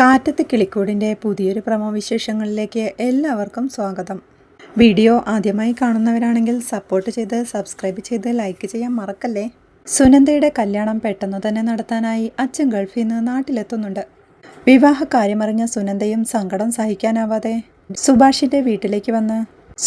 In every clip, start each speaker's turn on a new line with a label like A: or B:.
A: കാറ്റത്ത് കിളിക്കൂടിന്റെ പുതിയൊരു പ്രമോ വിശേഷങ്ങളിലേക്ക് എല്ലാവർക്കും സ്വാഗതം. വീഡിയോ ആദ്യമായി കാണുന്നവരാണെങ്കിൽ സപ്പോർട്ട് ചെയ്ത് സബ്സ്ക്രൈബ് ചെയ്ത് ലൈക്ക് ചെയ്യാൻ മറക്കല്ലേ? സുനന്ദയുടെ കല്യാണം പെട്ടെന്ന് തന്നെ നടത്താനായി അച്ഛൻ ഗൾഫിൽ നിന്ന് നാട്ടിലെത്തുന്നുണ്ട്. വിവാഹ കാര്യമറിഞ്ഞ സുനന്ദയും സങ്കടം സഹിക്കാനാവാതെ സുഭാഷിന്റെ വീട്ടിലേക്ക് വന്ന്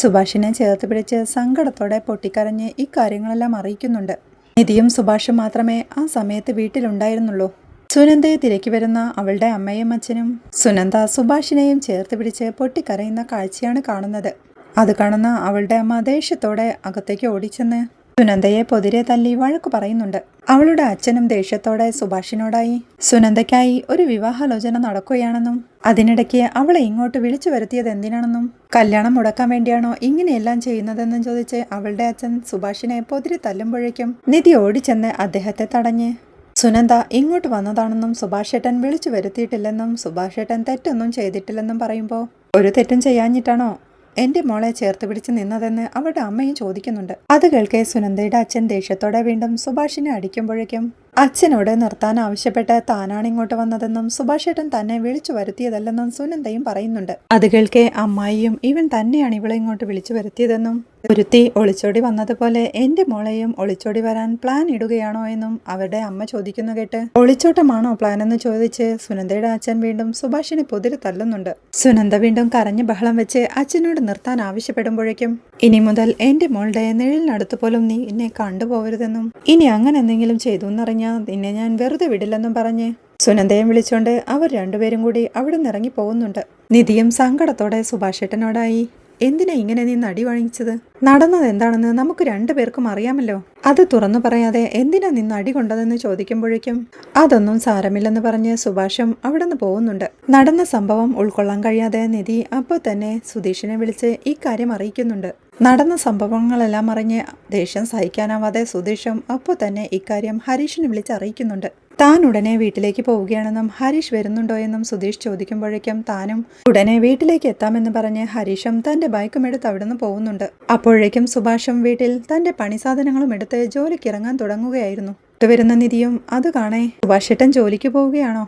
A: സുഭാഷിനെ ചേർത്ത് പിടിച്ച് സങ്കടത്തോടെ പൊട്ടിക്കരഞ്ഞ് ഇക്കാര്യങ്ങളെല്ലാം അറിയിക്കുന്നുണ്ട്. നിധിയും സുഭാഷും മാത്രമേ ആ സമയത്ത് വീട്ടിലുണ്ടായിരുന്നുള്ളൂ. സുനന്ദയെ തിരക്കി വരുന്ന അവളുടെ അമ്മയും അച്ഛനും സുനന്ദ സുഭാഷിനെയും ചേർത്ത് പിടിച്ച് പൊട്ടിക്കരയുന്ന കാഴ്ചയാണ് കാണുന്നത്. അത് കാണുന്ന അവളുടെ അമ്മ ദേഷ്യത്തോടെ അകത്തേക്ക് ഓടിച്ചെന്ന് സുനന്ദയെ പൊതിരെ തല്ലി വഴക്കു പറയുന്നുണ്ട്. അവളുടെ അച്ഛനും ദേഷ്യത്തോടെ സുഭാഷിനോടായി സുനന്ദയ്ക്കായി ഒരു വിവാഹാലോചന നടക്കുകയാണെന്നും അതിനിടയ്ക്ക് അവളെ ഇങ്ങോട്ട് വിളിച്ചു വരുത്തിയത് എന്തിനാണെന്നും കല്യാണം മുടക്കാൻ വേണ്ടിയാണോ ഇങ്ങനെയെല്ലാം ചെയ്യുന്നതെന്നും ചോദിച്ച് അവളുടെ അച്ഛൻ സുഭാഷിനെ പൊതിരെ തല്ലുമ്പോഴേക്കും നിധി ഓടിച്ചെന്ന് അദ്ദേഹത്തെ തടഞ്ഞ് സുനന്ദ ഇങ്ങോട്ട് വന്നതാണെന്നും സുഭാഷ് സുഭാഷേട്ടൻ വിളിച്ചു വരുത്തിയിട്ടില്ലെന്നും സുഭാഷേട്ടൻ തെറ്റൊന്നും ചെയ്തിട്ടില്ലെന്നും പറയുമ്പോൾ ഒരു തെറ്റും ചെയ്യാഞ്ഞിട്ടാണോ? എന്റെ മോളെ ചേർത്ത് പിടിച്ച് നിന്നതെന്ന് അവളുടെ അമ്മയും ചോദിക്കുന്നുണ്ട്. അത് കേൾക്കെ സുനന്ദയുടെ അച്ഛൻ ദേഷ്യത്തോടെ വീണ്ടും സുഭാഷിനെ അടിക്കുമ്പോഴേക്കും അച്ഛനോട് നിർത്താൻ ആവശ്യപ്പെട്ട് താനാണ് ഇങ്ങോട്ട് വന്നതെന്നും സുഭാഷേട്ടൻ തന്നെ വിളിച്ചു വരുത്തിയതല്ലെന്നും സുനന്ദയും പറയുന്നുണ്ട്. അത് കേൾക്കെ അമ്മായിയും ഇവൻ തന്നെയാണ് ഇവളെ ഇങ്ങോട്ട് വിളിച്ചു വരുത്തിയതെന്നും ഒരുത്തി ഒളിച്ചോടി വന്നതുപോലെ എന്റെ മോളെയും ഒളിച്ചോടി വരാൻ പ്ലാൻ ഇടുകയാണോ എന്നും അവരുടെ അമ്മ ചോദിക്കുന്നു കേട്ട് ഒളിച്ചോട്ടമാണോ പ്ലാൻ എന്ന് ചോദിച്ച് സുനന്ദയുടെ അച്ഛൻ വീണ്ടും സുഭാഷിനെ പൊതിരി തല്ലുന്നുണ്ട് സുനന്ദ വീണ്ടും കരഞ്ഞ് ബഹളം വെച്ച് അച്ഛനോട് നിർത്താൻ ആവശ്യപ്പെടുമ്പോഴേക്കും ഇനി മുതൽ എന്റെ മോളുടെ നിഴലിനടുത്ത് പോലും നീ എന്നെ കണ്ടുപോകരുതെന്നും ഇനി അങ്ങനെ എന്തെങ്കിലും ചെയ്തു എന്നറിഞ്ഞാൽ നിന്നെ ഞാൻ വെറുതെ വിടില്ലെന്നും പറഞ്ഞ്. സുനന്ദയെ വിളിച്ചുകൊണ്ട് അവർ രണ്ടുപേരും കൂടി അവിടെ നിന്ന് ഇറങ്ങി പോകുന്നുണ്ട്. നിധിയും സങ്കടത്തോടെ സുഭാഷേട്ടനോടായി എന്തിനാ ഇങ്ങനെ നീ നടി വഴിച്ചത്? നടന്നത് എന്താണെന്ന് നമുക്ക് രണ്ടുപേർക്കും അറിയാമല്ലോ. അത് തുറന്നു പറയാതെ എന്തിനാ നിന്ന് അടി കൊണ്ടതെന്ന് ചോദിക്കുമ്പോഴേക്കും അതൊന്നും സാരമില്ലെന്ന് പറഞ്ഞ് സുഭാഷം അവിടെ നിന്ന് പോകുന്നുണ്ട്. നടന്ന സംഭവം ഉൾക്കൊള്ളാൻ കഴിയാതെ നിധി അപ്പോൾ തന്നെ സുധീഷിനെ വിളിച്ച് ഈ കാര്യം അറിയിക്കുന്നുണ്ട്. നടന്ന സംഭവങ്ങളെല്ലാം അറിഞ്ഞ് ദേഷ്യം സഹിക്കാനാവാതെ സുധീഷും അപ്പോൾ തന്നെ ഇക്കാര്യം ഹരീഷിനെ വിളിച്ച് അറിയിക്കുന്നുണ്ട്. താൻ ഉടനെ വീട്ടിലേക്ക് പോവുകയാണെന്നും ഹരീഷ് വരുന്നുണ്ടോ എന്നും സുധീഷ് ചോദിക്കുമ്പോഴേക്കും താനും ഉടനെ വീട്ടിലേക്ക് എത്താമെന്ന് പറഞ്ഞ് ഹരീഷും തന്റെ ബൈക്കും എടുത്ത് അവിടുന്ന് പോകുന്നുണ്ട്. അപ്പോഴേക്കും സുഭാഷും വീട്ടിൽ തന്റെ പണിസാധനങ്ങളും എടുത്ത് ജോലിക്ക് ഇറങ്ങാൻ തുടങ്ങുകയായിരുന്നു. വരുന്ന നിധിയും അത് കാണേ സുഭാഷേട്ടൻ ജോലിക്ക് പോവുകയാണോ?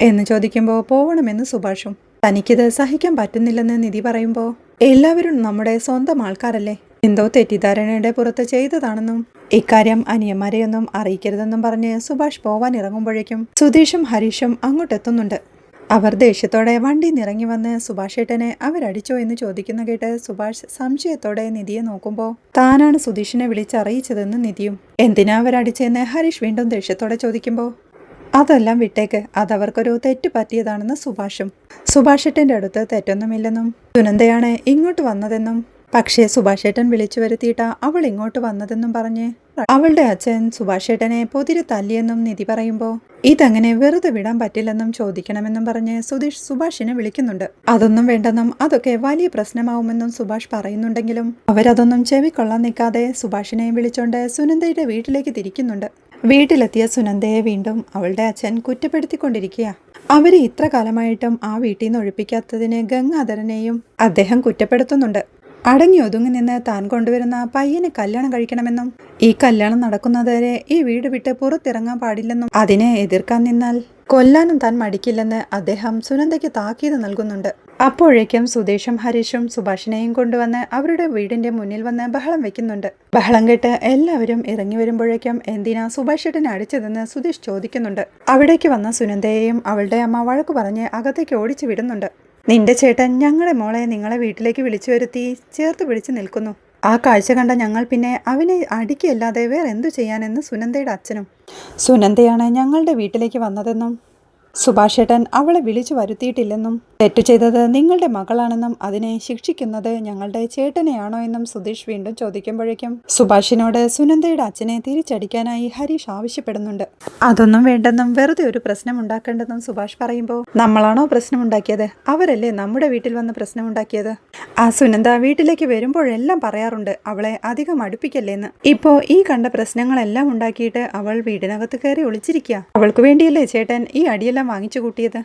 A: എന്ന് ചോദിക്കുമ്പോൾ പോവണമെന്ന് സുഭാഷും. തനിക്കിത് സഹിക്കാൻ പറ്റുന്നില്ലെന്ന് നിധി പറയുമ്പോൾ എല്ലാവരും നമ്മുടെ സ്വന്തം ആൾക്കാരല്ലേ? എന്തോ തെറ്റിദ്ധാരണയുടെ പുറത്ത് ചെയ്തതാണെന്നും ഇക്കാര്യം അനിയന്മാരെയൊന്നും അറിയിക്കരുതെന്നും പറഞ്ഞ് സുഭാഷ് പോവാൻ ഇറങ്ങുമ്പോഴേക്കും സുധീഷും ഹരീഷും അങ്ങോട്ടെത്തുന്നുണ്ട്. അവർ ദേഷ്യത്തോടെ വണ്ടി നിറങ്ങി വന്ന് സുഭാഷേട്ടനെ അവരടിച്ചോ എന്ന് ചോദിക്കുന്ന കേട്ട് സുഭാഷ് സംശയത്തോടെ നിധിയെ നോക്കുമ്പോൾ താനാണ് സുധീഷിനെ വിളിച്ചറിയിച്ചതെന്ന് നിധിയും എന്തിനാ അവരടിച്ചെന്ന് ഹരീഷ് വീണ്ടും ദേഷ്യത്തോടെ ചോദിക്കുമ്പോൾ അതെല്ലാം വിട്ടേക്ക്. അതവർക്കൊരു തെറ്റ് പറ്റിയതാണെന്ന് സുഭാഷും. സുഭാഷേട്ടന്റെ അടുത്ത് തെറ്റൊന്നുമില്ലെന്നും സുനന്ദയാണ് ഇങ്ങോട്ട് വന്നതെന്നും. പക്ഷേ സുഭാഷേട്ടൻ വിളിച്ചു വരുത്തിയിട്ട അവൾ ഇങ്ങോട്ട് വന്നതെന്നും പറഞ്ഞ് അവളുടെ അച്ഛൻ സുഭാഷേട്ടനെ പൊതിരി തല്ലിയെന്നും നിധി പറയുമ്പോൾ ഇതങ്ങനെ വെറുതെ വിടാൻ പറ്റില്ലെന്നും ചോദിക്കണമെന്നും പറഞ്ഞ് സുധീഷ് സുഭാഷിനെ വിളിക്കുന്നുണ്ട്. അതൊന്നും വേണ്ടെന്നും അതൊക്കെ വലിയ പ്രശ്നമാവുമെന്നും സുഭാഷ് പറയുന്നുണ്ടെങ്കിലും അവരതൊന്നും ചെവിക്കൊള്ളാൻ നിൽക്കാതെ സുഭാഷിനെ വിളിച്ചോണ്ട് സുനന്ദയുടെ വീട്ടിലേക്ക് തിരിക്കുന്നുണ്ട്. വീട്ടിലെത്തിയ സുനന്ദയെ വീണ്ടും അവളുടെ അച്ഛൻ കുറ്റപ്പെടുത്തിക്കൊണ്ടിരിക്കുക അവരെ ഇത്ര കാലമായിട്ടും ആ വീട്ടിൽ നിന്ന് ഒഴിപ്പിക്കാത്തതിന് ഗംഗാധരനെയും അദ്ദേഹം കുറ്റപ്പെടുത്തുന്നുണ്ട്. അടങ്ങി ഒതുങ്ങി നിന്ന് താൻ കൊണ്ടുവരുന്ന പയ്യനെ കല്യാണം കഴിക്കണമെന്നും ഈ കല്യാണം നടക്കുന്നതുവരെ ഈ വീട് വിട്ട് പുറത്തിറങ്ങാൻ പാടില്ലെന്നും അതിനെ എതിർക്കാൻ നിന്നാൽ കൊല്ലാനും താൻ മടിക്കില്ലെന്ന് അദ്ദേഹം സുനന്ദയ്ക്ക് താക്കീത് നൽകുന്നുണ്ട്. അപ്പോഴേക്കും സുദേശും ഹരീഷും സുഭാഷിനെയും കൊണ്ടുവന്ന് അവരുടെ വീടിന്റെ മുന്നിൽ വന്ന് ബഹളം വെക്കുന്നുണ്ട്. ബഹളം കേട്ട് എല്ലാവരും ഇറങ്ങി വരുമ്പോഴേക്കും എന്തിനാ സുഭാഷേട്ടനെ അടിച്ചതെന്ന് സുധീഷ് ചോദിക്കുന്നുണ്ട്. അവിടേക്ക് വന്ന സുനന്ദയെയും അവളുടെ അമ്മ വഴക്ക് പറഞ്ഞ് അകത്തേക്ക് ഓടിച്ചു വിടുന്നുണ്ട്. നിന്റെ ചേട്ടൻ ഞങ്ങളുടെ മോളെ നിങ്ങളെ വീട്ടിലേക്ക് വിളിച്ചു വരുത്തി ചേർത്ത് പിടിച്ചു നിൽക്കുന്നു. ആ കാഴ്ച കണ്ട ഞങ്ങൾ പിന്നെ അവനെ അടിക്കുകയല്ലാതെ വേറെ എന്തു ചെയ്യാനെന്ന് സുനന്ദയുടെ അച്ഛനും. സുനന്ദയാണ് ഞങ്ങളുടെ വീട്ടിലേക്ക് വന്നതെന്നും സുഭാഷേട്ടൻ അവളെ വിളിച്ചു വരുത്തിയിട്ടില്ലെന്നും തെറ്റു ചെയ്തത് നിങ്ങളുടെ മകളാണെന്നും അതിനെ ശിക്ഷിക്കുന്നത് ഞങ്ങളുടെ ചേട്ടനെയാണോ എന്നും സുധീഷ് വീണ്ടും ചോദിക്കുമ്പോഴേക്കും സുഭാഷിനോട് സുനന്ദയുടെ അച്ഛനെ തിരിച്ചടിക്കാനായി ഹരീഷ് ആവശ്യപ്പെടുന്നുണ്ട്. അതൊന്നും വേണ്ടെന്നും വെറുതെ ഒരു പ്രശ്നം ഉണ്ടാക്കേണ്ടെന്നും സുഭാഷ് പറയുമ്പോൾ നമ്മളാണോ പ്രശ്നം ഉണ്ടാക്കിയത്? അവരല്ലേ നമ്മുടെ വീട്ടിൽ വന്ന് പ്രശ്നമുണ്ടാക്കിയത് ആ സുനന്ദ വീട്ടിലേക്ക് വരുമ്പോഴെല്ലാം പറയാറുണ്ട് അവളെ അധികം അടുപ്പിക്കല്ലേന്ന്. ഇപ്പോ ഈ കണ്ട പ്രശ്നങ്ങളെല്ലാം ഉണ്ടാക്കിയിട്ട് അവൾ വീടിനകത്ത് കയറി ഒളിച്ചിരിക്കുക അവൾക്ക് വേണ്ടിയല്ലേ ചേട്ടൻ ഈ അടിയെല്ലാം വാങ്ങിച്ചു കൂട്ടിയത്?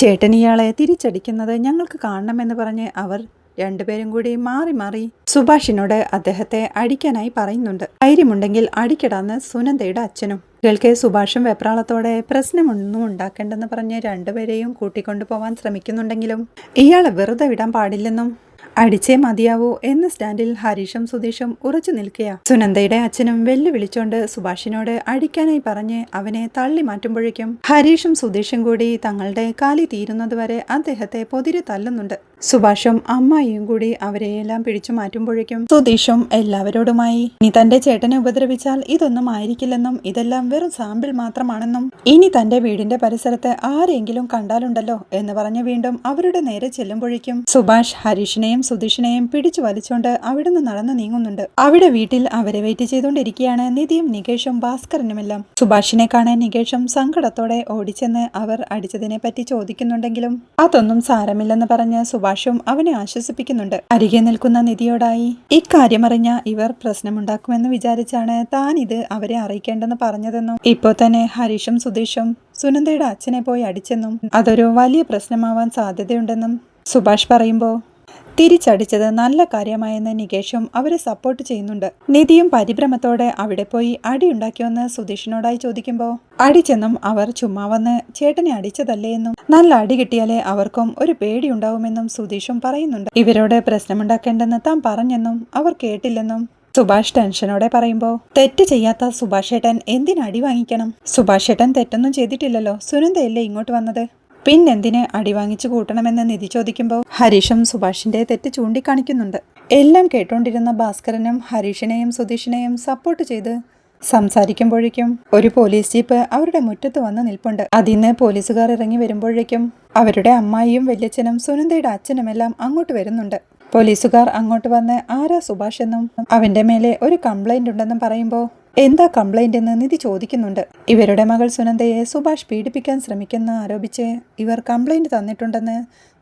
A: ചേട്ടൻ ഇയാളെ തിരിച്ചടിക്കുന്നത് ഞങ്ങൾക്ക് കാണണമെന്ന് പറഞ്ഞ് അവർ രണ്ടുപേരും കൂടി മാറി മാറി സുഭാഷിനോട് അദ്ദേഹത്തെ അടിക്കാനായി പറയുന്നുണ്ട്. ധൈര്യമുണ്ടെങ്കിൽ അടിക്കടാന്ന് സുനന്ദയുടെ അച്ഛനും. കുട്ടികൾക്ക് സുഭാഷും വെപ്രാളത്തോടെ പ്രശ്നമൊന്നും ഉണ്ടാക്കേണ്ടെന്ന് പറഞ്ഞ് രണ്ടുപേരെയും കൂട്ടിക്കൊണ്ടു പോവാൻ ശ്രമിക്കുന്നുണ്ടെങ്കിലും ഇയാളെ വെറുതെ വിടാൻ പാടില്ലെന്നും അടിച്ചേ മതിയാവൂ എന്ന സ്റ്റാൻഡിൽ ഹരീഷും സുധീഷും ഉറച്ചു നിൽക്കുക സുനന്ദയുടെ അച്ഛനും വെല്ലുവിളിച്ചോണ്ട് സുഭാഷിനോട് അടിക്കാനായി പറഞ്ഞ് അവനെ തള്ളി മാറ്റുമ്പോഴേക്കും ഹരീഷും സുധീഷും കൂടി തങ്ങളുടെ കാലി തീരുന്നതുവരെ അദ്ദേഹത്തെ പൊതിരി തല്ലുന്നുണ്ട്. സുഭാഷും അമ്മായിയും കൂടി അവരെയെല്ലാം പിടിച്ചു മാറ്റുമ്പോഴേക്കും സുതീഷും എല്ലാവരോടുമായി ഇനി തന്റെ ചേട്ടനെ ഉപദ്രവിച്ചാൽ ഇതൊന്നും ആയിരിക്കില്ലെന്നും ഇതെല്ലാം വെറും സാമ്പിൾ മാത്രമാണെന്നും ഇനി തന്റെ വീടിന്റെ പരിസരത്ത് ആരെങ്കിലും കണ്ടാലുണ്ടല്ലോ എന്ന് പറഞ്ഞ് വീണ്ടും അവരുടെ നേരെ ചെല്ലുമ്പോഴേക്കും സുഭാഷ് ഹരീഷിനെയും സുതീഷിനെയും പിടിച്ചു വലിച്ചുകൊണ്ട് അവിടുന്ന് നടന്നു നീങ്ങുന്നുണ്ട്. അവിടെ വീട്ടിൽ അവരെ വെയിറ്റ് ചെയ്തുകൊണ്ടിരിക്കുകയാണ് നിധിയും നികേഷും ഭാസ്കരനുമെല്ലാം. സുഭാഷിനെ കാണാൻ നികേഷും സങ്കടത്തോടെ ഓടിച്ചെന്ന് അവർ അടിച്ചതിനെ പറ്റി ചോദിക്കുന്നുണ്ടെങ്കിലും അതൊന്നും സാരമില്ലെന്ന് പറഞ്ഞ് സുഭാഷും അവനെ ആശ്വസിപ്പിക്കുന്നുണ്ട്. അരികെ നിൽക്കുന്ന നിധിയോടായി ഇക്കാര്യമറിഞ്ഞ ഇവർ പ്രശ്നമുണ്ടാക്കുമെന്ന് വിചാരിച്ചാണ് താൻ ഇത് അവരെ അറിയിക്കേണ്ടെന്ന് പറഞ്ഞതെന്നും. ഇപ്പോൾ തന്നെ ഹരീഷും സുധീഷും സുനന്ദയുടെ അച്ഛനെ പോയി അടിച്ചെന്നും. അതൊരു വലിയ പ്രശ്നമാവാൻ സാധ്യതയുണ്ടെന്നും സുഭാഷ് പറയുമ്പോൾ തിരിച്ചടിച്ചത് നല്ല കാര്യമായെന്ന് നികേഷും അവരെ സപ്പോർട്ട് ചെയ്യുന്നുണ്ട്. നിധിയും പരിഭ്രമത്തോടെ അവിടെ പോയി അടിയുണ്ടാക്കിയോന്ന് സുധീഷിനോടായി ചോദിക്കുമ്പോൾ അടിച്ചെന്നും അവർ ചുമ്മാ വന്ന് ചേട്ടനെ അടിച്ചതല്ലേ എന്നും നല്ല അടി കിട്ടിയാലേ അവർക്കും ഒരു പേടിയുണ്ടാവുമെന്നും സുധീഷും പറയുന്നുണ്ട്. ഇവരോട് പ്രശ്നമുണ്ടാക്കേണ്ടെന്ന് താൻ പറഞ്ഞെന്നും അവർ കേട്ടില്ലെന്നും സുഭാഷ് ടെൻഷനോടെ പറയുമ്പോൾ തെറ്റ് ചെയ്യാത്ത സുഭാഷേട്ടൻ എന്തിനടി വാങ്ങിക്കണം? സുഭാഷേട്ടൻ തെറ്റൊന്നും ചെയ്തിട്ടില്ലല്ലോ. സുനന്ദയല്ലേ ഇങ്ങോട്ട് വന്നത്? പിന്നെന്തിന് അടി വാങ്ങിച്ചു കൂട്ടണമെന്ന് നിധി ചോദിക്കുമ്പോൾ ഹരീഷും സുഭാഷിന്റെ തെറ്റ് ചൂണ്ടിക്കാണിക്കുന്നുണ്ട്. എല്ലാം കേട്ടോണ്ടിരുന്ന ഭാസ്കരനും ഹരീഷിനെയും സുധീഷിനെയും സപ്പോർട്ട് ചെയ്ത് സംസാരിക്കുമ്പോഴേക്കും ഒരു പോലീസ് ജീപ്പ് അവരുടെ മുറ്റത്ത് വന്ന് നിൽപ്പുണ്ട്. അതിന്ന് പോലീസുകാർ ഇറങ്ങി വരുമ്പോഴേക്കും അവരുടെ അമ്മായിയും വല്യച്ഛനും സുനന്ദയുടെ അച്ഛനുമെല്ലാം അങ്ങോട്ട് വരുന്നുണ്ട്. പോലീസുകാർ അങ്ങോട്ട് വന്ന് ആരാ സുഭാഷ് എന്നും? അവന്റെ മേലെ ഒരു കംപ്ലൈന്റ് ഉണ്ടെന്നും പറയുമ്പോൾ എന്താ കംപ്ലൈന്റ് എന്ന് നിധി ചോദിക്കുന്നുണ്ട്. ഇവരുടെ മകൾ സുനന്ദയെ സുഭാഷ് പീഡിപ്പിക്കാൻ ശ്രമിക്കുന്ന ആരോപിച്ച് ഇവർ കംപ്ലൈന്റ് തന്നിട്ടുണ്ടെന്ന്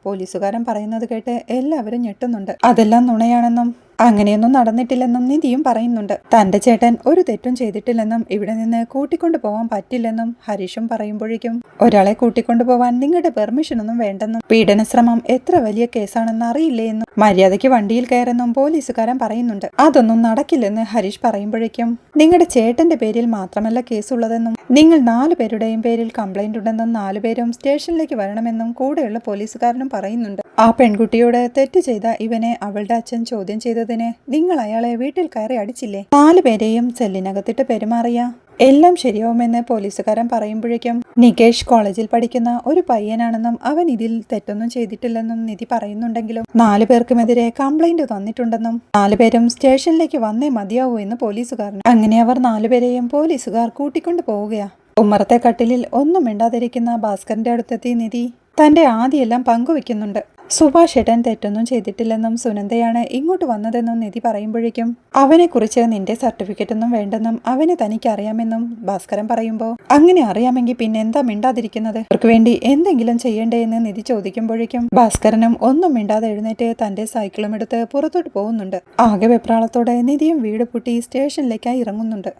A: പോലീസുകാരൻ പറയുന്നത് കേട്ട് എല്ലാവരും ഞെട്ടുന്നുണ്ട്. അതെല്ലാം നുണയാണെന്നും അങ്ങനെയൊന്നും നടന്നിട്ടില്ലെന്നും നിധിയും പറയുന്നുണ്ട്. തന്റെ ചേട്ടൻ ഒരു തെറ്റും ചെയ്തിട്ടില്ലെന്നും ഇവിടെ നിന്ന് കൂട്ടിക്കൊണ്ടു പോവാൻ പറ്റില്ലെന്നും ഹരീഷും പറയുമ്പോഴേക്കും ഒരാളെ കൂട്ടിക്കൊണ്ടു പോവാൻ നിങ്ങളുടെ പെർമിഷൻ ഒന്നും വേണ്ടെന്നും പീഡനശ്രമം എത്ര വലിയ കേസാണെന്ന് അറിയില്ലേ എന്നും മര്യാദയ്ക്ക് വണ്ടിയിൽ കയറെന്നും പോലീസുകാരൻ പറയുന്നുണ്ട്. അതൊന്നും നടക്കില്ലെന്ന് ഹരീഷ് പറയുമ്പോഴേക്കും നിങ്ങളുടെ ചേട്ടന്റെ പേരിൽ മാത്രമല്ല കേസുള്ളതെന്നും നിങ്ങൾ നാലു പേരുടെയും പേരിൽ കംപ്ലൈന്റ് ഉണ്ടെന്നും നാലുപേരും സ്റ്റേഷനിലേക്ക് വരണമെന്നും കൂടെയുള്ള പോലീസുകാരനും പറയുന്നുണ്ട്. ആ പെൺകുട്ടിയോട് തെറ്റ് ചെയ്ത ഇവനെ അവളുടെ അച്ഛൻ ചോദ്യം ചെയ്തതിന് നിങ്ങൾ അയാളെ വീട്ടിൽ കയറി അടിച്ചില്ലേ? നാല് പേരെയും സെല്ലിനകത്തിട്ട് പെരുമാറിയ. എല്ലാം ശരിയാവുമെന്ന് പോലീസുകാരൻ പറയുമ്പോഴേക്കും നികേഷ് കോളേജിൽ പഠിക്കുന്ന ഒരു പയ്യനാണെന്നും അവൻ ഇതിൽ തെറ്റൊന്നും ചെയ്തിട്ടില്ലെന്നും നിധി പറയുന്നുണ്ടെങ്കിലും നാലു പേർക്കുമെതിരെ കംപ്ലൈന്റ് തന്നിട്ടുണ്ടെന്നും നാലുപേരും സ്റ്റേഷനിലേക്ക് വന്നേ മതിയാവൂ എന്ന് പോലീസുകാരൻ. അങ്ങനെ അവർ നാലുപേരെയും പോലീസുകാർ കൂട്ടിക്കൊണ്ടു പോവുകയാ. ഉമ്മറത്തെ കട്ടിലിൽ ഒന്നും മിണ്ടാതിരിക്കുന്ന ഭാസ്കറിന്റെ അടുത്തെത്തി നിധി തന്റെ ആദ്യമെല്ലാം പങ്കുവെക്കുന്നുണ്ട്. സുഭാഷ് ഏട്ടൻ തെറ്റൊന്നും ചെയ്തിട്ടില്ലെന്നും സുനന്ദയാണ് ഇങ്ങോട്ട് വന്നതെന്നും നിധി പറയുമ്പോഴേക്കും അവനെക്കുറിച്ച് നിന്റെ സർട്ടിഫിക്കറ്റ് ഒന്നും വേണ്ടെന്നും അവനെ തനിക്ക് അറിയാമെന്നും ഭാസ്കരൻ പറയുമ്പോൾ അങ്ങനെ അറിയാമെങ്കിൽ പിന്നെ എന്താ മിണ്ടാതിരിക്കുന്നത്? അവർക്ക് വേണ്ടി എന്തെങ്കിലും ചെയ്യണ്ടേ? എന്ന് നിധി ചോദിക്കുമ്പോഴേക്കും ഭാസ്കരനും ഒന്നും മിണ്ടാതെ എഴുന്നേറ്റ് തന്റെ സൈക്കിളും എടുത്ത് പുറത്തോട്ട് പോകുന്നുണ്ട്. ആകെ വെപ്രാളത്തോടെ നിധിയും വീട് പൂട്ടി സ്റ്റേഷനിലേക്കായി ഇറങ്ങുന്നുണ്ട്.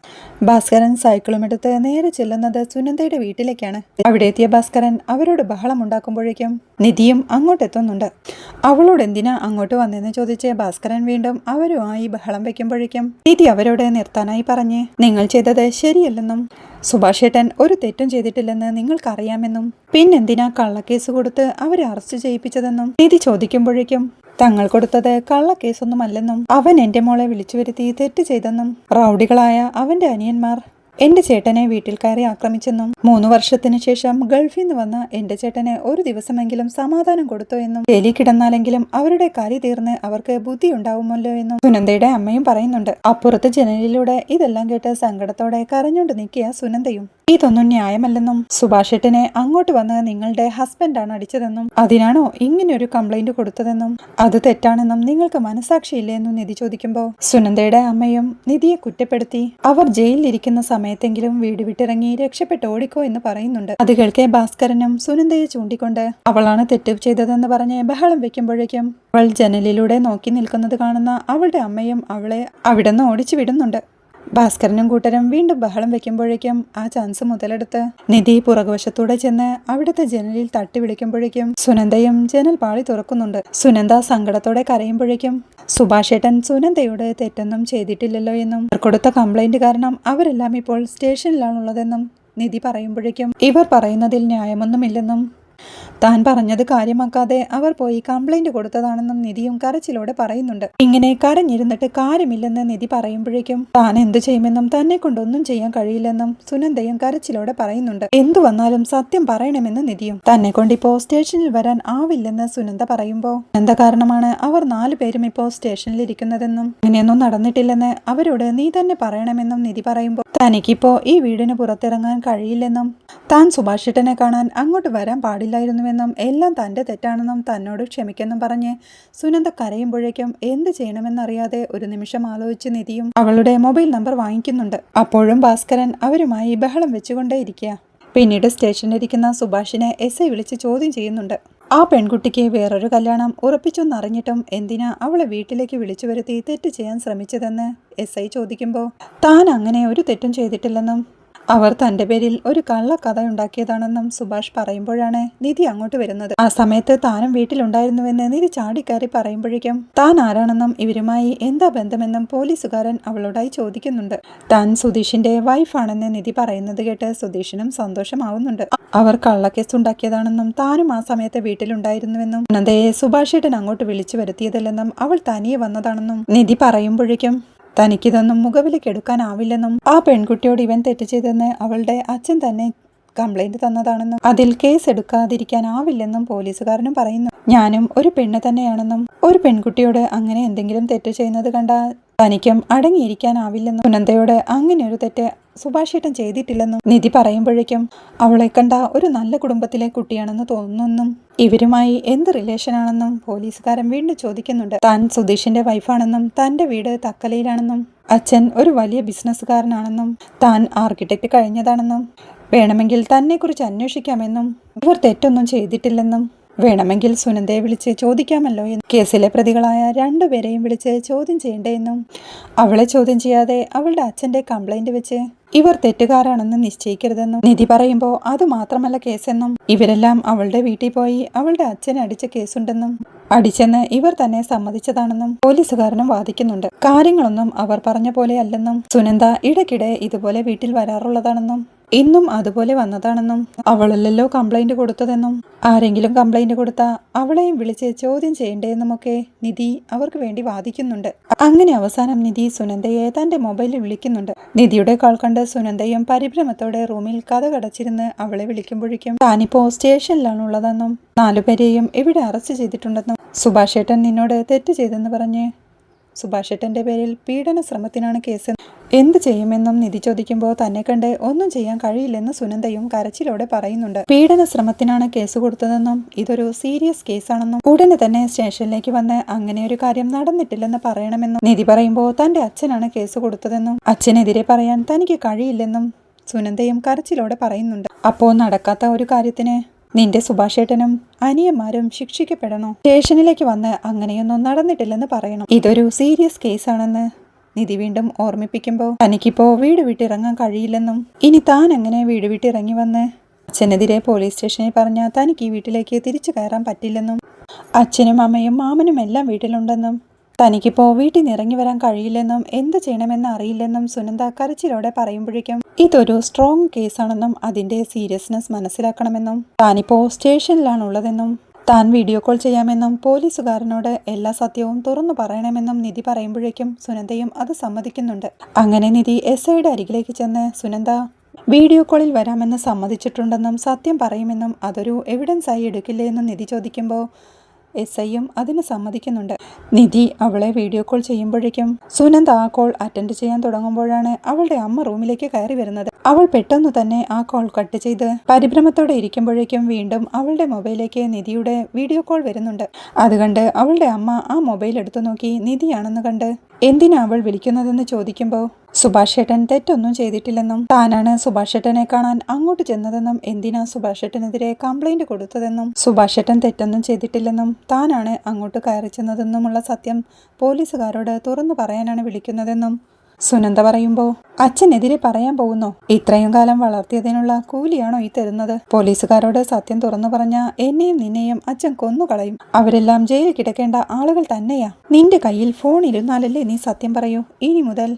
A: ഭാസ്കരൻ സൈക്കിളും എടുത്ത് നേരെ ചെല്ലുന്നത് സുനന്ദയുടെ വീട്ടിലേക്കാണ്. അവിടെ എത്തിയ ഭാസ്കരൻ അവരോട് ബഹളം ഉണ്ടാക്കുമ്പോഴേക്കും നിധിയും അങ്ങോട്ടെത്തുന്നുണ്ട്. അവളോട് എന്തിനാ അങ്ങോട്ട് വന്നെന്ന് ചോദിച്ച് ഭാസ്കരൻ വീണ്ടും അവരുമായി ബഹളം വെക്കുമ്പോഴേക്കും നീതി അവരോട് നിർത്താനായി പറഞ്ഞ്. നിങ്ങൾ ചെയ്തത് ശരിയല്ലെന്നും സുഭാഷേട്ടൻ ഒരു തെറ്റും ചെയ്തിട്ടില്ലെന്ന് നിങ്ങൾക്കറിയാമെന്നും പിന്നെന്തിനാ കള്ളക്കേസ് കൊടുത്ത് അവരെ അറസ്റ്റ് ചെയ്യിപ്പിച്ചതെന്നും നീതി ചോദിക്കുമ്പോഴേക്കും തങ്ങൾ കൊടുത്തത് കള്ളക്കേസൊന്നുമല്ലെന്നും അവൻ എന്റെ മോളെ വിളിച്ചു വരുത്തി തെറ്റ് ചെയ്തെന്നും റൗഡികളായ അവന്റെ അനിയന്മാർ എന്റെ ചേട്ടനെ വീട്ടിൽ കയറി ആക്രമിച്ചെന്നും മൂന്ന് വർഷത്തിന് ശേഷം ഗൾഫിൽ നിന്ന് വന്ന എന്റെ ചേട്ടനെ ഒരു ദിവസമെങ്കിലും സമാധാനം കൊടുത്തോ എന്നും ജയിലിൽ കിടന്നാലെങ്കിലും അവരുടെ കാര്യ തീർന്ന് അവർക്ക് ബുദ്ധി ഉണ്ടാവുമല്ലോ എന്നും സുനന്ദയുടെ അമ്മയും പറയുന്നുണ്ട്. അപ്പുറത്ത് ജനലിലൂടെ ഇതെല്ലാം കേട്ട് സങ്കടത്തോടെ കരഞ്ഞുകൊണ്ട് നിൽക്കിയ സുനന്ദയും. ഇതൊന്നും ന്യായമല്ലെന്നും സുഭാഷേട്ടനെ അങ്ങോട്ട് വന്ന് നിങ്ങളുടെ ഹസ്ബൻഡാണ് അടിച്ചതെന്നും അതിനാണോ ഇങ്ങനെ ഒരു കംപ്ലൈന്റ് കൊടുത്തതെന്നും? അത് തെറ്റാണെന്നും നിങ്ങൾക്ക് മനസാക്ഷിയില്ലേ എന്നും നിധി ചോദിക്കുമ്പോൾ സുനന്ദയുടെ അമ്മയും നിധിയെ കുറ്റപ്പെടുത്തി അവർ ജയിലിലിരിക്കുന്ന സമയത്തെങ്കിലും വീട് വിട്ടിറങ്ങി രക്ഷപ്പെട്ട് ഓടിക്കോ എന്ന് പറയുന്നുണ്ട്. അത് കേൾക്കെ ഭാസ്കരനും സുനന്ദയെ ചൂണ്ടിക്കൊണ്ട് അവളാണ് തെറ്റ് ചെയ്തതെന്ന് പറഞ്ഞ് ബഹളം വെക്കുമ്പോഴേക്കും അവൾ ജനലിലൂടെ നോക്കി നിൽക്കുന്നത് കാണുന്ന അവളുടെ അമ്മയും അവളെ അവിടെ നിന്ന് ഓടിച്ചു വിടുന്നുണ്ട്. ഭാസ്കരനും കൂട്ടരും വീണ്ടും ബഹളം വെക്കുമ്പോഴേക്കും ആ ചാൻസ് മുതലെടുത്ത് നിധി പുറകുവശത്തൂടെ ചെന്ന് അവിടുത്തെ ജനലിൽ തട്ടി വിളിക്കുമ്പോഴേക്കും സുനന്ദയും ജനൽ പാളി തുറക്കുന്നുണ്ട്. സുനന്ദ സങ്കടത്തോടെ കരയുമ്പോഴേക്കും സുഭാഷേട്ടൻ സുനന്ദയോട് തെറ്റൊന്നും ചെയ്തിട്ടില്ലല്ലോ എന്നും കൊടുത്ത കംപ്ലൈന്റ് കാരണം അവരെല്ലാം ഇപ്പോൾ സ്റ്റേഷനിലാണുള്ളതെന്നും നിധി പറയുമ്പോഴേക്കും ഇവർ പറയുന്നതിൽ ന്യായമൊന്നുമില്ലെന്നും താൻ പറഞ്ഞത് കാര്യമാക്കാതെ അവർ പോയി കംപ്ലൈന്റ് കൊടുത്തതാണെന്നും നിധിയും കരച്ചിലോടെ പറയുന്നുണ്ട്. ഇങ്ങനെ കരഞ്ഞിരുന്നിട്ട് കാര്യമില്ലെന്ന് നിധി പറയുമ്പോഴേക്കും താൻ എന്തു ചെയ്യുമെന്നും തന്നെ കൊണ്ടൊന്നും ചെയ്യാൻ കഴിയില്ലെന്നും സുനന്ദയും കരച്ചിലോടെ പറയുന്നുണ്ട്. എന്തു വന്നാലും സത്യം പറയണമെന്ന് നിധിയും. തന്നെ കൊണ്ടിപ്പോ സ്റ്റേഷനിൽ വരാൻ ആവില്ലെന്ന് സുനന്ദ പറയുമ്പോ സുനന്ദ കാരണമാണ് അവർ നാലു പേരും ഇപ്പോ സ്റ്റേഷനിൽ ഇരിക്കുന്നതെന്നും ഇങ്ങനെയൊന്നും നടന്നിട്ടില്ലെന്ന് അവരോട് നീ തന്നെ പറയണമെന്നും നിധി പറയുമ്പോൾ തനിക്കിപ്പോ ഈ വീടിന് പുറത്തിറങ്ങാൻ കഴിയില്ലെന്നും താൻ സുഭാഷിട്ടനെ കാണാൻ അങ്ങോട്ട് വരാൻ പാടില്ലായിരുന്നുവെന്നും എല്ലാം തന്റെ തെറ്റാണെന്നും തന്നോട് ക്ഷമിക്കെന്നും പറഞ്ഞ് സുനന്ദ കരയുമ്പോഴേക്കും എന്ത് ചെയ്യണമെന്നറിയാതെ ഒരു നിമിഷം ആലോചിച്ച് നിധിയും അവളുടെ മൊബൈൽ നമ്പർ വാങ്ങിക്കുന്നുണ്ട്. അപ്പോഴും ഭാസ്കരൻ അവരുമായി ബഹളം വെച്ചുകൊണ്ടേ വെച്ചുകൊണ്ടേയിരിക്കുക പിന്നീട് സ്റ്റേഷനിലിരിക്കുന്ന സുഭാഷിനെ എസ് ഐ വിളിച്ച് ചോദ്യം ചെയ്യുന്നുണ്ട്. ആ പെൺകുട്ടിക്ക് വേറൊരു കല്യാണം ഉറപ്പിച്ചൊന്നറിഞ്ഞിട്ടും എന്തിനാ അവളെ വീട്ടിലേക്ക് വിളിച്ചു വരുത്തി തെറ്റ് ചെയ്യാൻ ശ്രമിച്ചതെന്ന് എസ് ഐ ചോദിക്കുമ്പോൾ താൻ അങ്ങനെ ഒരു തെറ്റും ചെയ്തിട്ടില്ലെന്നും അവർ തന്റെ പേരിൽ ഒരു കള്ളക്കഥ ഉണ്ടാക്കിയതാണെന്നും സുഭാഷ് പറയുമ്പോഴാണ് നിധി അങ്ങോട്ട് വരുന്നത്. ആ സമയത്ത് താനും വീട്ടിലുണ്ടായിരുന്നുവെന്ന് നിധി ചാടിക്കയറി പറയുമ്പോഴേക്കും താൻ ആരാണെന്നും ഇവരുമായി എന്താ ബന്ധമെന്നും പോലീസുകാരൻ അവളോടായി ചോദിക്കുന്നുണ്ട്. താൻ സുധീഷിന്റെ വൈഫാണെന്ന് നിധി പറയുന്നത് കേട്ട് സുധീഷിനും സന്തോഷമാവുന്നുണ്ട്. അവർ കള്ളക്കേസ് ഉണ്ടാക്കിയതാണെന്നും താനും ആ സമയത്ത് വീട്ടിലുണ്ടായിരുന്നുവെന്നും അനന്തയെ സുഭാഷേട്ടൻ അങ്ങോട്ട് വിളിച്ചു വരുത്തിയതല്ലെന്നും അവൾ തനിയെ വന്നതാണെന്നും നിധി പറയുമ്പോഴേക്കും തനിക്കിതൊന്നും മുഖവിലേക്കെടുക്കാനാവില്ലെന്നും ആ പെൺകുട്ടിയോട് ഇവൻ തെറ്റ് ചെയ്തെന്ന് അവളുടെ അച്ഛൻ തന്നെ കംപ്ലൈന്റ് തന്നതാണെന്നും അതിൽ കേസ് എടുക്കാതിരിക്കാനാവില്ലെന്നും പോലീസുകാരനും പറയുന്നു. ഞാനും ഒരു പെണ്ണ് തന്നെയാണെന്നും ഒരു പെൺകുട്ടിയോട് അങ്ങനെ എന്തെങ്കിലും തെറ്റ് ചെയ്യുന്നത് കണ്ടാൽ തനിക്കും അടങ്ങിയിരിക്കാനാവില്ലെന്നും സുനന്ദയോട് അങ്ങനെ ഒരു തെറ്റ് സുഭാഷേട്ടൻ ചെയ്തിട്ടില്ലെന്നും നിധി പറയുമ്പോഴേക്കും അവളെ കണ്ട ഒരു നല്ല കുടുംബത്തിലെ കുട്ടിയാണെന്ന് തോന്നുന്നെന്നും ഇവരുമായി എന്ത് റിലേഷനാണെന്നും പോലീസുകാരൻ വീണ്ടും ചോദിക്കുന്നുണ്ട്. താൻ സുധീഷിന്റെ വൈഫാണെന്നും തന്റെ വീട് തക്കലയിലാണെന്നും അച്ഛൻ ഒരു വലിയ ബിസിനസ്സുകാരനാണെന്നും താൻ ആർക്കിടെക്ട് കഴിഞ്ഞതാണെന്നും വേണമെങ്കിൽ തന്നെക്കുറിച്ച് അന്വേഷിക്കാമെന്നും ഇവർ തെറ്റൊന്നും ചെയ്തിട്ടില്ലെന്നും വേണമെങ്കിൽ സുനന്ദയെ വിളിച്ച് ചോദിക്കാമല്ലോ എന്ന്. കേസിലെ പ്രതികളായ രണ്ടുപേരെയും വിളിച്ച് ചോദ്യം ചെയ്യണ്ടേയെന്നും അവളെ ചോദ്യം ചെയ്യാതെ അവളുടെ അച്ഛന്റെ കംപ്ലൈന്റ് വെച്ച് ഇവർ തെറ്റുകാരാണെന്ന് നിശ്ചയിക്കരുതെന്നും. നിധി പറയുമ്പോൾ അത് മാത്രമല്ല കേസെന്നും. ഇവരെല്ലാം അവളുടെ വീട്ടിൽ പോയി അവളുടെ അച്ഛനെ അടിച്ച കേസുണ്ടെന്നും. അടിച്ചെന്ന് ഇവർ തന്നെ സമ്മതിച്ചതാണെന്നും പോലീസുകാരനും വാദിക്കുന്നുണ്ട്. കാര്യങ്ങളൊന്നും അവർ പറഞ്ഞ പോലെ അല്ലെന്നും. സുനന്ദ ഇടയ്ക്കിടെ ഇതുപോലെ വീട്ടിൽ വരാറുള്ളതാണെന്നും. ഇന്നും അതുപോലെ വന്നതാണെന്നും അവളല്ലല്ലോ കംപ്ലൈന്റ് കൊടുത്തതെന്നും. ആരെങ്കിലും കംപ്ലൈന്റ് കൊടുത്താൽ അവളെയും വിളിച്ച് ചോദ്യം ചെയ്യേണ്ടേന്നുമൊക്കെ നിധി അവർക്ക് വേണ്ടി വാദിക്കുന്നുണ്ട്. അങ്ങനെ അവസാനം നിധി സുനന്ദയെ തന്റെ മൊബൈലിൽ വിളിക്കുന്നുണ്ട്. നിധിയുടെ കാൾ കണ്ട് സുനന്ദയും പരിഭ്രമത്തോടെ റൂമിൽ കഥ കടച്ചിരുന്ന് അവളെ വിളിക്കുമ്പോഴേക്കും താനിപ്പോ സ്റ്റേഷനിലാണുള്ളതെന്നും നാലുപേരെയും ഇവിടെ അറസ്റ്റ് ചെയ്തിട്ടുണ്ടെന്നും സുഭാഷേട്ടൻ നിന്നോട് തെറ്റ് ചെയ്തെന്ന് പറഞ്ഞ് സുഭാഷേട്ടന്റെ പേരിൽ പീഡന ശ്രമത്തിനാണ് കേസ് എന്ത് ചെയ്യുമെന്നും നിധി ചോദിക്കുമ്പോൾ തന്നെ കണ്ട് ഒന്നും ചെയ്യാൻ കഴിയില്ലെന്ന് സുനന്ദയും കരച്ചിലോടെ പറയുന്നുണ്ട്. പീഡന ശ്രമത്തിനാണ് കേസ് കൊടുത്തതെന്നും ഇതൊരു സീരിയസ് കേസാണെന്നും ഉടനെ തന്നെ സ്റ്റേഷനിലേക്ക് വന്ന് അങ്ങനെ ഒരു കാര്യം നടന്നിട്ടില്ലെന്ന് പറയണമെന്നും നിധി പറയുമ്പോൾ തന്റെ അച്ഛനാണ് കേസ് കൊടുത്തതെന്നും അച്ഛനെതിരെ പറയാൻ തനിക്ക് കഴിയില്ലെന്നും സുനന്ദയും കരച്ചിലോടെ പറയുന്നുണ്ട്. അപ്പോ നടക്കാത്ത ഒരു കാര്യത്തിന് നിന്റെ സുഭാഷേട്ടനും അനിയന്മാരും ശിക്ഷിക്കപ്പെടണോ? സ്റ്റേഷനിലേക്ക് വന്ന് അങ്ങനെയൊന്നും നടന്നിട്ടില്ലെന്ന് പറയണം. ഇതൊരു സീരിയസ് കേസാണെന്ന് നിധി വീണ്ടും ഓർമ്മിപ്പിക്കുമ്പോൾ തനിക്കിപ്പോൾ വീട് വിട്ടിറങ്ങാൻ കഴിയില്ലെന്നും ഇനി താൻ എങ്ങനെ വീട് വിട്ടിറങ്ങി വന്ന്? അച്ഛനെതിരെ പോലീസ് സ്റ്റേഷനിൽ പറഞ്ഞാൽ തനിക്ക് ഈ വീട്ടിലേക്ക് തിരിച്ചു കയറാൻ പറ്റില്ലെന്നും അച്ഛനും അമ്മയും മാമനും എല്ലാം വീട്ടിലുണ്ടെന്നും തനിക്കിപ്പോൾ വീട്ടിൽ നിന്ന് ഇറങ്ങി വരാൻ കഴിയില്ലെന്നും എന്ത് ചെയ്യണമെന്ന് അറിയില്ലെന്നും സുനന്ദ കരച്ചിലോടെ പറയുമ്പോഴേക്കും ഇതൊരു സ്ട്രോങ് കേസാണെന്നും അതിന്റെ സീരിയസ്നെസ് മനസ്സിലാക്കണമെന്നും താനിപ്പോൾ സ്റ്റേഷനിലാണുള്ളതെന്നും താൻ വീഡിയോ കോൾ ചെയ്യാമെന്നും പോലീസുകാരനോട് എല്ലാ സത്യവും തുറന്നു പറയണമെന്നും നിധി പറയുമ്പോഴേക്കും സുനന്ദയും അത് സമ്മതിക്കുന്നുണ്ട്. അങ്ങനെ നിധി എസ് ഐയുടെ അരികിലേക്ക് ചെന്ന് സുനന്ദ വീഡിയോ കോളിൽ വരാമെന്ന് സമ്മതിച്ചിട്ടുണ്ടെന്നും സത്യം പറയുമെന്നും അതൊരു എവിഡൻസ് ആയി എടുക്കില്ലേ? എന്നും നിധി ചോദിക്കുമ്പോൾ എസ് ഐയും അതിന് സമ്മതിക്കുന്നുണ്ട്. നിധി അവളെ വീഡിയോ കോൾ ചെയ്യുമ്പോഴേക്കും സുനന്ദ ആ കോൾ അറ്റൻഡ് ചെയ്യാൻ തുടങ്ങുമ്പോഴാണ് അവളുടെ അമ്മ റൂമിലേക്ക് കയറി വരുന്നത്. അവൾ പെട്ടെന്ന് തന്നെ ആ കോൾ കട്ട് ചെയ്ത് പരിഭ്രമത്തോടെ ഇരിക്കുമ്പോഴേക്കും വീണ്ടും അവളുടെ മൊബൈലിലേക്ക് നിധിയുടെ വീഡിയോ കോൾ വരുന്നുണ്ട്. അത് കണ്ട് അവളുടെ അമ്മ ആ മൊബൈൽ എടുത്തു നോക്കി നിധിയാണെന്ന് കണ്ട് എന്തിനാ അവൾ വിളിക്കുന്നതെന്ന് ചോദിക്കുമ്പോൾ സുഭാഷ് ഏട്ടൻ തെറ്റൊന്നും ചെയ്തിട്ടില്ലെന്നും താനാണ് സുഭാഷ് ഏട്ടനെ കാണാൻ അങ്ങോട്ട് ചെന്നതെന്നും എന്തിനാ സുഭാഷ് ഏട്ടനെതിരെ കംപ്ലൈന്റ് കൊടുത്തതെന്നും സുഭാഷ് ഏട്ടൻ തെറ്റൊന്നും ചെയ്തിട്ടില്ലെന്നും താനാണ് അങ്ങോട്ട് കയറി ചെന്നതെന്നുമുള്ള സത്യം പോലീസുകാരോട് തുറന്നു പറയാനാണ് വിളിക്കുന്നതെന്നും സുനന്ദ പറയുമ്പോ അച്ഛനെതിരെ പറയാൻ പോകുന്നോ? ഇത്രയും കാലം വളർത്തിയതിനുള്ള കൂലിയാണോ ഈ തരുന്നത്? പോലീസുകാരോട് സത്യം തുറന്നു പറഞ്ഞ എന്നെയും നിന്നെയും അച്ഛൻ കൊന്നുകളയും. അവരെല്ലാം ജയിലിൽ കിടക്കേണ്ട ആളുകൾ തന്നെയാ. നിന്റെ കയ്യിൽ ഫോൺ ഇരുന്നാലല്ലേ നീ സത്യം പറയൂ? ഇനി മുതൽ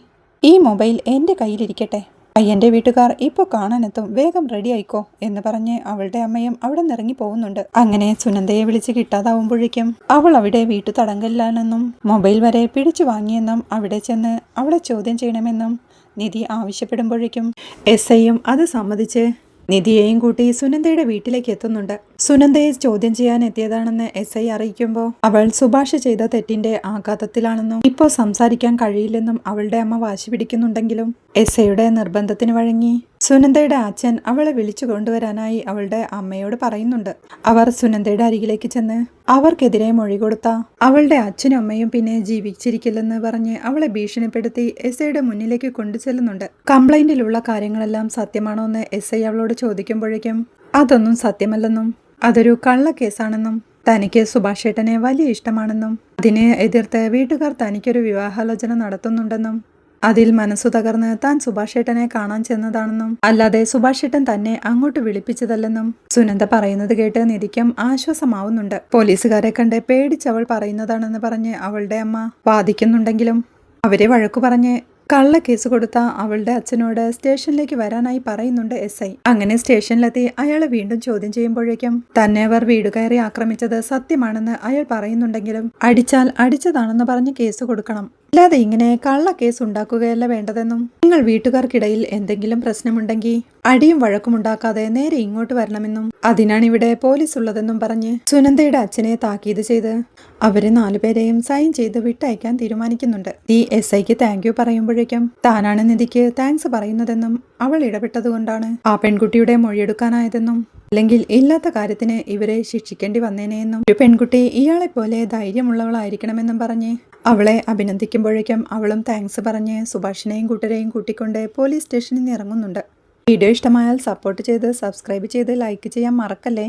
A: ഈ മൊബൈൽ എന്റെ കയ്യിലിരിക്കട്ടെ. അയ്യന്റെ വീട്ടുകാർ ഇപ്പോൾ കാണാനെത്തും. വേഗം റെഡി ആയിക്കോ എന്ന് പറഞ്ഞ് അവളുടെ അമ്മയും അവിടെ നിറങ്ങി പോകുന്നുണ്ട്. അങ്ങനെ സുനന്ദയെ വിളിച്ച് കിട്ടാതാവുമ്പോഴേക്കും അവൾ അവിടെ വീട്ടു തടങ്കലിലാണെന്നും മൊബൈൽ വരെ പിടിച്ചു വാങ്ങിയെന്നും അവിടെ ചെന്ന് അവളെ ചോദ്യം ചെയ്യണമെന്നും നിധി ആവശ്യപ്പെടുമ്പോഴേക്കും എസ് ഐയും അത് സമ്മതിച്ച് നിധിയെയും കൂട്ടി സുനന്ദയുടെ വീട്ടിലേക്ക് എത്തുന്നുണ്ട്. സുനന്ദയെ ചോദ്യം ചെയ്യാൻ എത്തിയതാണെന്ന് എസ് ഐ അറിയിക്കുമ്പോൾ അവൾ സുഭാഷ് ചെയ്ത തെറ്റിന്റെ ആഘാതത്തിലാണെന്നും ഇപ്പോൾ സംസാരിക്കാൻ കഴിയില്ലെന്നും അവളുടെ അമ്മ വാശി പിടിക്കുന്നുണ്ടെങ്കിലും എസ് ഐയുടെ നിർബന്ധത്തിന് വഴങ്ങി സുനന്ദയുടെ അച്ഛൻ അവളെ വിളിച്ചു കൊണ്ടുവരാനായി അവളുടെ അമ്മയോട് പറയുന്നുണ്ട്. അവർ സുനന്ദയുടെ അരികിലേക്ക് ചെന്ന് അവർക്കെതിരെ മൊഴി കൊടുത്ത അവളുടെ അച്ഛനും അമ്മയും പിന്നെ ജീവിച്ചിരിക്കില്ലെന്ന് പറഞ്ഞ് അവളെ ഭീഷണിപ്പെടുത്തി എസ് ഐയുടെ മുന്നിലേക്ക് കൊണ്ടുചെല്ലുന്നുണ്ട്. കംപ്ലൈന്റിലുള്ള കാര്യങ്ങളെല്ലാം സത്യമാണോ എന്ന് എസ് ഐ അവളോട് ചോദിക്കുമ്പോഴേക്കും അതൊന്നും സത്യമല്ലെന്നും അതൊരു കള്ളക്കേസാണെന്നും തനിക്ക് സുഭാഷേട്ടനെ വലിയ ഇഷ്ടമാണെന്നും അതിനെ എതിർത്ത് വീട്ടുകാർ തനിക്കൊരു വിവാഹാലോചന നടത്തുന്നുണ്ടെന്നും അതിൽ മനസ്സു തകർന്ന് താൻ സുഭാഷേട്ടനെ കാണാൻ ചെന്നതാണെന്നും അല്ലാതെ സുഭാഷേട്ടൻ തന്നെ അങ്ങോട്ട് വിളിപ്പിച്ചതല്ലെന്നും സുനന്ദ പറയുന്നത് കേട്ട് നിധിക്കും ആശ്വാസമാവുന്നുണ്ട്. പോലീസുകാരെ കണ്ട് പേടിച്ചവൾ പറയുന്നതാണെന്ന് പറഞ്ഞ് അവളുടെ അമ്മ വാദിക്കുന്നുണ്ടെങ്കിലും അവരെ വഴക്കു പറഞ്ഞ് കള്ള കേസ് കൊടുത്ത അവളുടെ അച്ഛനോട് സ്റ്റേഷനിലേക്ക് വരാനായി പറയുന്നുണ്ട് എസ് ഐ. അങ്ങനെ സ്റ്റേഷനിലെത്തി അയാളെ വീണ്ടും ചോദ്യം ചെയ്യുമ്പോഴേക്കും തന്നെ അവർ വീട് കയറി ആക്രമിച്ചത് സത്യമാണെന്ന് അയാൾ പറയുന്നുണ്ടെങ്കിലും അടിച്ചാൽ അടിച്ചതാണെന്ന് പറഞ്ഞ് കേസ് കൊടുക്കണം. അല്ലാതെ ഇങ്ങനെ കള്ള കേസ് ഉണ്ടാക്കുകയല്ല വേണ്ടതെന്നും നിങ്ങൾ വീട്ടുകാർക്കിടയിൽ എന്തെങ്കിലും പ്രശ്നമുണ്ടെങ്കിൽ അടിയും വഴക്കും ഉണ്ടാക്കാതെ നേരെ ഇങ്ങോട്ട് വരണമെന്നും അതിനാണ് ഇവിടെ പോലീസ് ഉള്ളതെന്നും പറഞ്ഞ് സുനന്ദയുടെ അച്ഛനെ താക്കീത് ചെയ്ത് അവരെ നാലുപേരെയും സൈൻ ചെയ്ത് വിട്ടയക്കാൻ തീരുമാനിക്കുന്നുണ്ട്. ഈ എസ് ഐക്ക് താങ്ക് യു പറയുമ്പോഴേക്കും താനാണ് നിധിക്ക് താങ്ക്സ് പറയുന്നതെന്നും അവൾ ഇടപെട്ടതുകൊണ്ടാണ് ആ പെൺകുട്ടിയുടെ മൊഴിയെടുക്കാനായതെന്നും അല്ലെങ്കിൽ ഇല്ലാത്ത കാര്യത്തിന് ഇവരെ ശിക്ഷിക്കേണ്ടി വന്നേനെയെന്നും ഒരു പെൺകുട്ടി ഇയാളെ പോലെ ധൈര്യമുള്ളവളായിരിക്കണമെന്നും പറഞ്ഞ് അവളെ അഭിനന്ദിക്കുമ്പോഴേക്കും അവളും താങ്ക്സ് പറഞ്ഞ് സുഭാഷിനെയും കൂട്ടരെയും കൂട്ടിക്കൊണ്ട് പോലീസ് സ്റ്റേഷനിൽ നിന്ന് ഇറങ്ങുന്നുണ്ട്. വീഡിയോ ഇഷ്ടമായാൽ സപ്പോർട്ട് ചെയ്ത് സബ്സ്ക്രൈബ് ചെയ്ത് ലൈക്ക് ചെയ്യാൻ മറക്കല്ലേ?